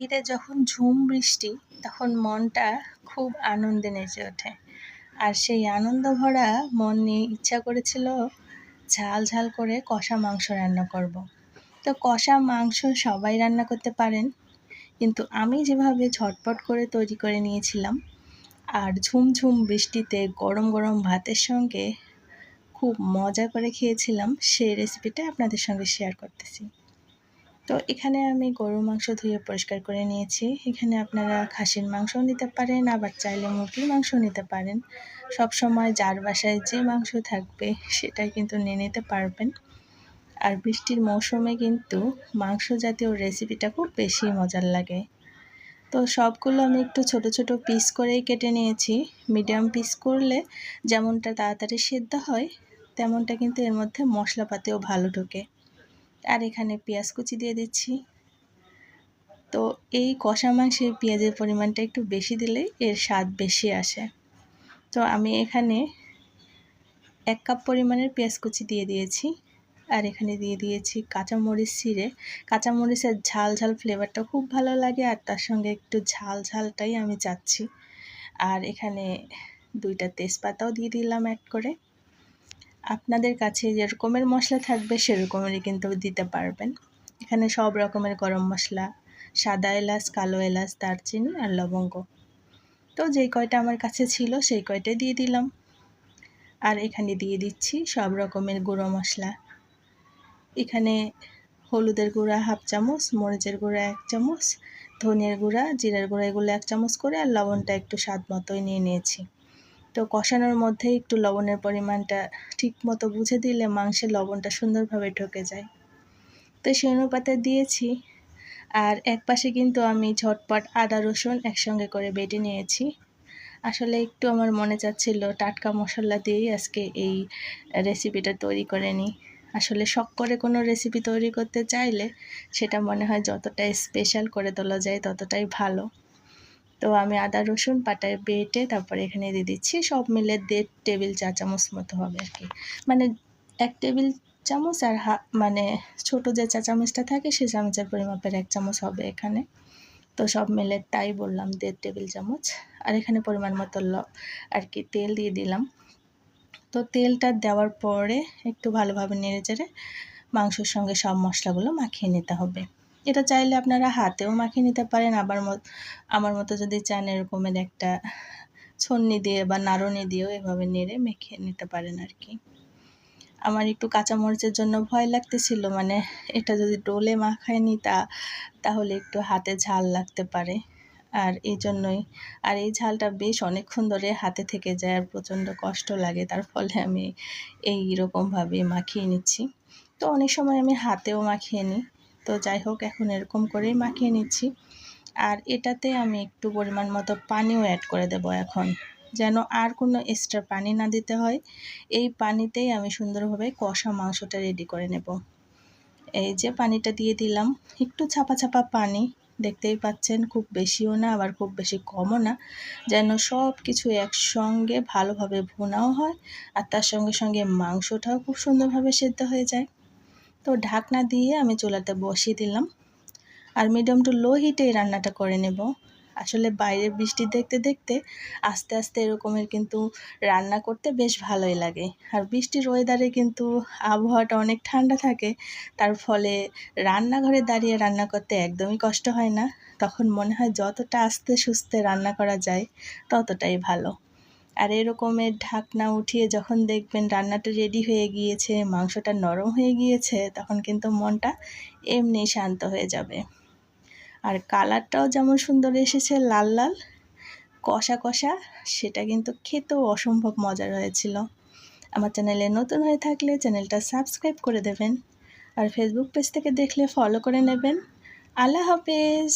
ঈদে যখন ঝুম বৃষ্টি, তখন মনটা খুব আনন্দে নেচে ওঠে আর সেই আনন্দ ভরা মন নিয়ে ইচ্ছা করেছিল ঝাল ঝাল করে কষা মাংস রান্না করব। তো কষা মাংস সবাই রান্না করতে পারেন, কিন্তু আমি যেভাবে ঝটপট করে তৈরি করে নিয়েছিলাম, আর ঝুমঝুম বৃষ্টিতে গরম গরম ভাতের সঙ্গে খুব মজা করে খেয়েছিলাম, সেই রেসিপিটা আপনাদের সঙ্গে শেয়ার করতেছি তো এখানে আমি গরুর মাংস ধুয়ে পরিষ্কার করে নিয়েছি। এখানে আপনারা খাসির মাংসও নিতে পারেন, আবার চাইলে মুরগির মাংস নিতে পারেন। সব সময় যার বাসায় যে মাংস থাকবে সেটাই কিন্তু নিয়ে নিতে পারবেন। আর বৃষ্টির মৌসুমে কিন্তু মাংস জাতীয় রেসিপিটা খুব বেশি মজার লাগে। তো সবগুলো আমি একটু ছোট ছোট পিস করেই কেটে নিয়েছি। মিডিয়াম পিস করলে যেমনটা তাড়াতাড়ি সেদ্ধ হয়, তেমনটা কিন্তু এর মধ্যে মশলাপাতিও ভালো ঢোকে। আর এখানে পেঁয়াজ কুচি দিয়ে দিচ্ছি। তো এই কষা মাংসে পেঁয়াজের পরিমাণটা একটু বেশি দিলে এর স্বাদ বেশি আসে। তো আমি এখানে এক কাপ পরিমাণের পেঁয়াজ কুচি দিয়ে দিয়েছি। আর এখানে দিয়ে দিয়েছি কাঁচামরিচ ছিঁড়ে। কাঁচামরিচের ঝাল ঝাল ফ্লেভারটা খুব ভালো লাগে আর তার সঙ্গে একটু ঝাল ঝালটাই আমি চাচ্ছি। আর এখানে দুইটা তেজপাতাও দিয়ে দিলাম অ্যাড করে। আপনাদের কাছে যেরকমের মশলা থাকবে, সেরকমেরই কিন্তু দিতে পারবেন। এখানে সব রকমের গরম মশলা, সাদা এলাচ, কালো এলাচ, দারচিনি আর লবঙ্গ। তো যেই কয়টা আমার কাছে ছিল, সেই কয়টাই দিয়ে দিলাম। আর এখানে দিয়ে দিচ্ছি সব রকমের গুঁড়ো মশলা। এখানে হলুদের গুঁড়া হাফ চামচ, মরিচের গুঁড়া এক চামচ, ধনিয়ার গুঁড়া, জিরার গুঁড়া এগুলো এক চামচ করে, আর লবণটা একটু স্বাদ মতোই নিয়ে নিয়েছি। তো কষানোর মধ্যে একটু লবণের পরিমাণটা ঠিক মতো বুঝে দিলে মাংসের লবণটা সুন্দরভাবে ঢুকে যায়। তো সেই অনুপাতে দিয়েছি। আর এক পাশে কিন্তু আমি ঝটপট আদা, রসুন একসঙ্গে করে বেটে নিয়েছি। আসলে একটু আমার মনে চাচ্ছিল টাটকা মশলা দিয়েই আজকে এই রেসিপিটা তৈরি করে নিই। আসলে শখ করে কোনো রেসিপি তৈরি করতে চাইলে সেটা মনে হয় যতটা স্পেশাল করে তোলা যায় ততটাই ভালো। তো আমি আদা, রসুন পাটায় বেটে তারপরে এখানে দিয়ে দিচ্ছি। সব মিলে দেড় টেবিল চা চামচ মতো হবে আর কি। মানে এক টেবিল চামচ আর মানে ছোটো যে চা চামচটা থাকে সে চামচের পরিমাপের এক চামচ হবে এখানে। তো সব মিলে তাই বললাম দেড় টেবিল চামচ। আর এখানে পরিমাণ মতো ল, আর কি তেল দিয়ে দিলাম। তো তেলটা দেওয়ার পরে একটু ভালোভাবে নেড়ে চেড়ে মাংসের সঙ্গে সব মশলাগুলো মাখিয়ে নিতে হবে। এটা চাইলে আপনারা হাতেও মাখিয়ে নিতে পারেন। আবার আমার মতো যদি চান এরকমের একটা ছন্নি দিয়ে বা নাড়নি দিয়েও এভাবে নেড়ে মেখে নিতে পারেন আর কি আমার একটু কাঁচামরিচের জন্য ভয় লাগতেছিল মানে এটা যদি ডোলে মাখায় নি তা, তাহলে একটু হাতে ঝাল লাগতে পারে। আর এই জন্যই, আর এই ঝালটা বেশ অনেকক্ষণ ধরে হাতে থেকে যায় আর প্রচণ্ড কষ্ট লাগে, তার ফলে আমি এই রকমভাবে মাখিয়ে নিচ্ছি। তো অনেক সময় আমি হাতেও মাখিয়ে নিই। তো যাই হোক, এখন এরকম করেই মাখিয়ে নিচ্ছি। আর এটাতে আমি একটু পরিমাণ মতো পানিও অ্যাড করে দেব এখন, যেন আর কোনো এক্সট্রা পানি না দিতে হয়। এই পানিতেই আমি সুন্দরভাবে কষা মাংসটা রেডি করে নেব। এই যে পানিটা দিয়ে দিলাম, একটু ছাপা ছাপা পানি, দেখতেই পাচ্ছেন খুব বেশিও না, আবার খুব বেশি কমও না, যেন সব কিছু একসঙ্গে ভালোভাবে ভুনাও হয়, আর তার সঙ্গে সঙ্গে মাংসটাও খুব সুন্দরভাবে সেদ্ধ হয়ে যায়। তো ঢাকনা দিয়ে আমি চুলাতে বসিয়ে দিলাম। আর মিডিয়াম টু লো হিটে রান্নাটা করে নেব। আসলে বাইরে বৃষ্টি দেখতে দেখতে আস্তে আস্তে এরকমের কিন্তু রান্না করতে বেশ ভালোই লাগে। আর বৃষ্টির ওয়েদারে কিন্তু আবহাওয়াটা অনেক ঠান্ডা থাকে, তার ফলে রান্নাঘরে দাঁড়িয়ে রান্না করতে একদমই কষ্ট হয় না। তখন মনে হয় যতটা আস্তে সুস্তে রান্না করা যায় ততটাই ভালো। আর এরকমের ঢাকনা উঠিয়ে যখন দেখবেন রান্নাটা রেডি হয়ে গিয়েছে, মাংসটা নরম হয়ে গিয়েছে, তখন কিন্তু মনটা এমনি শান্ত হয়ে যাবে। আর কালারটাও যেমন সুন্দর এসেছে, লাল লাল, কষা কষা, সেটা কিন্তু খেতেও অসম্ভব মজার হয়েছিল। আমার চ্যানেলে নতুন হয়ে থাকলে চ্যানেলটা সাবস্ক্রাইব করে দেবেন। আর ফেসবুক পেজ থেকে দেখলে ফলো করে নেবেন। আল্লাহ হাফেজ।